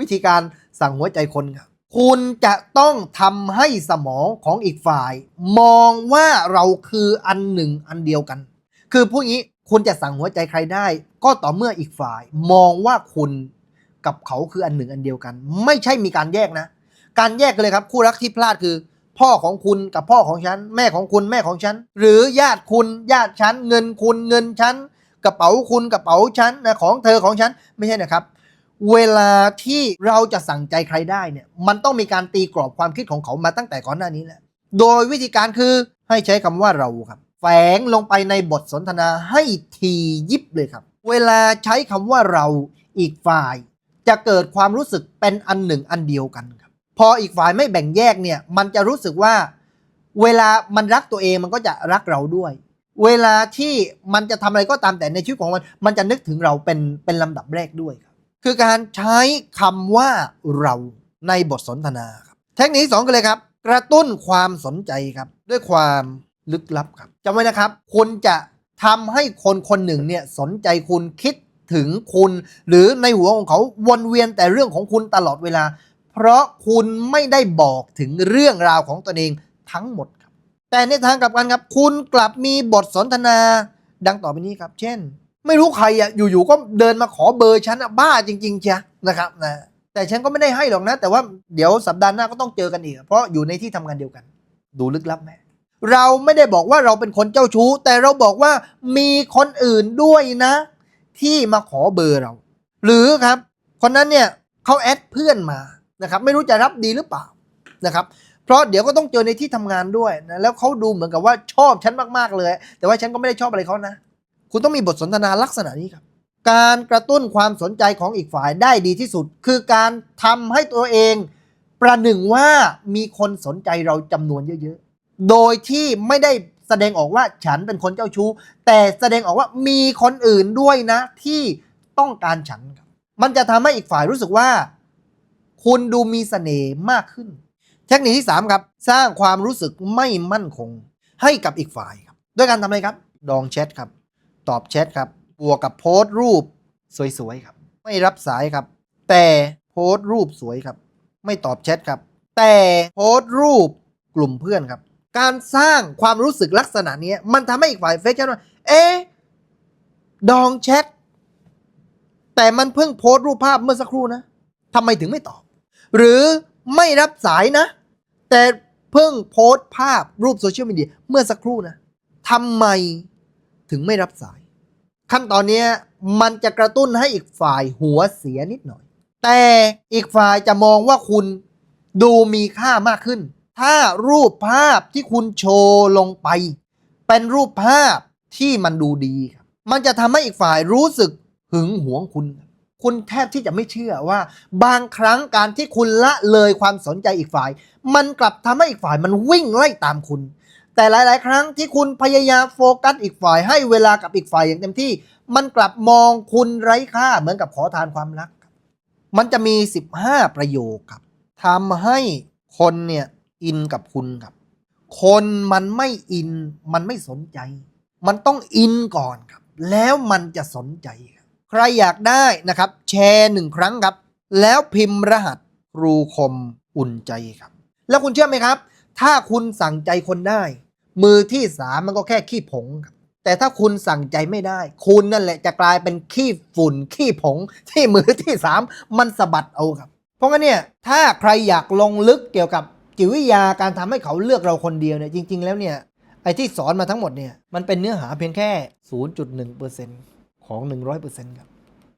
วิธีการสั่งหัวใจคนครับคุณจะต้องทำให้สมองของอีกฝ่าย มองว่าเราคืออันหนึ่งอันเดียวกัน คือพูดงี้คุณจะสั่งหัวใจใครได้ ก็ต่อเมื่ออีกฝ่าย มองว่าคุณกับเขาคืออันหนึ่งอันเดียวกัน ไม่ใช่มีการแยกนะ การแยกกันเลยครับ คู่รักที่พลาดคือ พ่อของคุณกับพ่อของฉัน แม่ของคุณแม่ของฉัน หรือญาติคุณญาติฉัน เงินคุณเงินฉันกระเป๋าคุณกระเป๋าฉันนะของเธอของฉันไม่ใช่นะครับ เวลาที่เราจะสั่งใจใครได้เนี่ย มันต้องมีการตีกรอบความคิดของเขามาตั้งแต่ก่อนหน้านี้แหละโดยวิธีการคือให้ใช้คำว่าเราครับ แฝงลงไปในบทสนทนาให้ทียิบเลยครับ เวลาใช้คำว่าเราอีกฝ่าย จะเกิดความรู้สึกเป็นอันหนึ่งอันเดียวกันครับ พออีกฝ่ายไม่แบ่งแยกเนี่ย มันจะรู้สึกว่า เวลามันรักตัวเองมันก็จะรักเราด้วย เวลาที่มันจะทำอะไรก็ตามแต่ในชีวิตของมัน มันจะนึกถึงเราเป็นเป็นลำดับแรกด้วยครับ คือการใช้คำว่าเราในบทสนทนาครับเทคนิคสองกันเลยครับ กระตุ้นความสนใจครับ ด้วยความลึกลับครับจำไว้นะครับ คุณจะทำให้คนคนหนึ่งเนี่ยสนใจคุณคิดถึงคุณ หรือในหัวของเขาวนเวียนแต่เรื่องของคุณตลอดเวลา เพราะคุณไม่ได้บอกถึงเรื่องราวของตนเองทั้งหมดครับ แต่ในทางกลับกันครับ คุณกลับมีบทสนทนาดังต่อไปนี้ครับ เช่น ไม่รู้ใครอะอยู่ๆก็เดินมาขอเบอร์ฉันอะบ้าจริงๆเชียนะครับนะแต่ฉันก็ไม่ได้ให้หรอกนะ แต่ว่าเดี๋ยวสัปดาห์หน้าก็ต้องเจอกันอีก เพราะอยู่ในที่ทำงานเดียวกัน ดูลึกลับไหมเราไม่ได้บอกว่าเราเป็นคนเจ้าชู้ แต่เราบอกว่ามีคนอื่นด้วยนะ ที่มาขอเบอร์เรา หรือครับ คนนั้นเนี่ยเขาแอดเพื่อนมานะครับไม่รู้จะรับดีหรือเปล่านะครับเพราะเดี๋ยวก็ต้องเจอในที่ทำงานด้วยนะแล้วเขาดูเหมือนกับว่าชอบฉันมากๆเลย แต่ว่าฉันก็ไม่ได้ชอบอะไรเขานะ คุณต้องมีบทสนทนาลักษณะนี้ครับ การกระตุ้นความสนใจของอีกฝ่ายได้ดีที่สุด คือการทำให้ตัวเอง ประหนึ่งว่ามีคนสนใจเราจำนวนเยอะๆ โดยที่ไม่ได้แสดงออกว่าฉันเป็นคนเจ้าชู้ แต่แสดงออกว่ามีคนอื่นด้วยนะ ที่ต้องการฉันครับ มันจะทำให้อีกฝ่ายรู้สึกว่า คุณดูมีเสน่ห์มากขึ้น เทคนิคที่ 3 ครับ สร้างความรู้สึกไม่มั่นคง ให้กับอีกฝ่ายครับ ด้วยการทำอะไรครับ ดองแชทครับ ตอบแชทครับ บวกกับโพสต์รูปสวยๆครับ ไม่รับสายครับ แต่โพสต์รูปสวยครับ ไม่ตอบแชทครับ แต่โพสต์รูปกลุ่มเพื่อนครับ การสร้างความรู้สึกลักษณะนี้มันทำให้อีกฝ่ายเฟซแชทว่า เอ๊ดองแชท แต่มันเพิ่งโพสต์รูปภาพเมื่อสักครู่นะทำไมถึงไม่ตอบ หรือไม่รับสายนะ แต่เพิ่งโพสต์ภาพรูปโซเชียลมีเดียเมื่อสักครู่นะทำไม ถึงไม่รับสาย ขั้นตอนเนี้ยมันจะกระตุ้นให้อีกฝ่ายหัวเสียนิดหน่อย แต่อีกฝ่ายจะมองว่าคุณดูมีค่ามากขึ้น ถ้ารูปภาพที่คุณโชว์ลงไป เป็นรูปภาพที่มันดูดีครับมันจะทำให้อีกฝ่ายรู้สึกหึงหวงคุณ คุณแทบที่จะไม่เชื่อว่า บางครั้งการที่คุณละเลยความสนใจอีกฝ่าย มันกลับทำให้อีกฝ่ายมันวิ่งไล่ตามคุณ แต่หลาย ๆ ครั้งที่คุณพยายามโฟกัสอีกฝ่าย ให้เวลากับอีกฝ่ายอย่างเต็มที่ มันกลับมองคุณไร้ค่าเหมือนกับขอทานความรัก มันจะมี 15 ประโยคครับทำให้คนเนี่ยอินกับคุณครับ คนมันไม่อินมันไม่สนใจ มันต้องอินก่อนครับ แล้วมันจะสนใจครับใครอยากได้นะครับ แชร์หนึ่งครั้งครับ แล้วพิมพ์รหัสครูคมอุ่นใจครับ แล้วคุณเชื่อไหมครับ ถ้าคุณสั่งใจคนได้ มือที่สามมันก็แค่ขี้ผงครับแต่ถ้าคุณสั่งใจไม่ได้ คุณนั่นแหละจะกลายเป็นขี้ฝุ่นขี้ผง ที่มือที่สามมันสะบัดเอาครับ เพราะงั้นเนี่ยถ้าใครอยากลงลึกเกี่ยวกับจิตวิทยาการทำให้เขาเลือกเราคนเดียวเนี่ยจริง ๆ แล้วเนี่ยไอ้ที่สอนมาทั้งหมดเนี่ยมันเป็นเนื้อหาเพียงแค่ 0.1%ของ 100%ครับ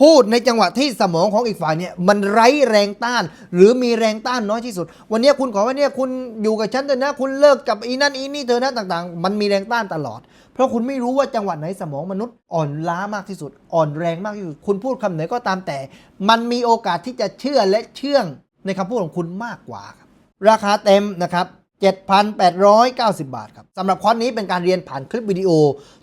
พูดในจังหวะที่สมองของอีกฝ่ายเนี่ยมันไร้แรงต้าน หรือมีแรงต้านน้อยที่สุด วันนี้คุณขอว่าเนี่ยคุณอยู่กับฉันเถอะนะ คุณเลิกกับอีนั่นอีนี่เธอนะต่างๆ มันมีแรงต้านตลอด เพราะคุณไม่รู้ว่าจังหวะไหนสมองมนุษย์อ่อนล้ามากที่สุด อ่อนแรงมากที่สุด คุณพูดคำไหนก็ตามแต่ มันมีโอกาสที่จะเชื่อและเชื่องในคำพูดของคุณมากกว่าครับราคาเต็มนะครับ7,890 บาทครับสำหรับคอร์สนี้เป็นการเรียนผ่านคลิปวิดีโอ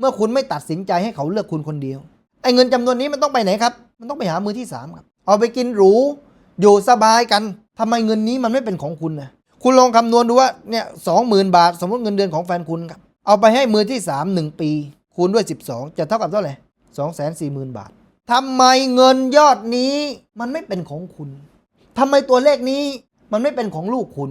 เมื่อคุณไม่ตัดสินใจให้เขาเลือกคุณคนเดียว ไอ้เงินจำนวนนี้มันต้องไปไหนครับ มันต้องไปหามือที่สามครับ เอาไปกินหรู อยู่สบายกันทำไมเงินนี้มันไม่เป็นของคุณนะคุณลองคำนวณดูว่าเนี่ยสองหมื่นบาท สมมติเงินเดือนของแฟนคุณครับ เอาไปให้มือที่สามหนึ่งปี คูณด้วย 12 จะเท่ากับเท่าไหร่สองแสนสี่หมื่นบาททำไมเงินยอดนี้มันไม่เป็นของคุณทำไมตัวเลขนี้มันไม่เป็นของลูกคุณ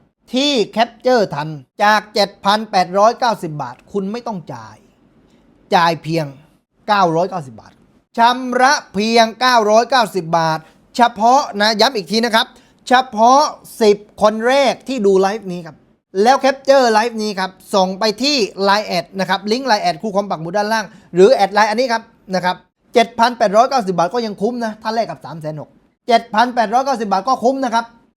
ที่แคปเจอร์ทันจาก 7,890 บาท คุณไม่ต้องจ่าย จ่ายเพียง 990 บาทชำระเพียง 990 บาท เฉพาะนะย้ำอีกทีนะครับ เฉพาะ 10 คนแรกที่ดูไลฟ์นี้ครับ แล้วแคปเจอร์ไลฟ์นี้ครับ ส่งไปที่ Line แอดนะครับ ลิงก์ Line แอดคู่คอมปักหมุดด้านล่าง หรือแอดไลน์อันนี้ครับนะครับ 7,890 บาทก็ยังคุ้มนะ ถ้าแลกกับ 3 6 0 0 0 7,890 บาทก็คุ้มนะครับ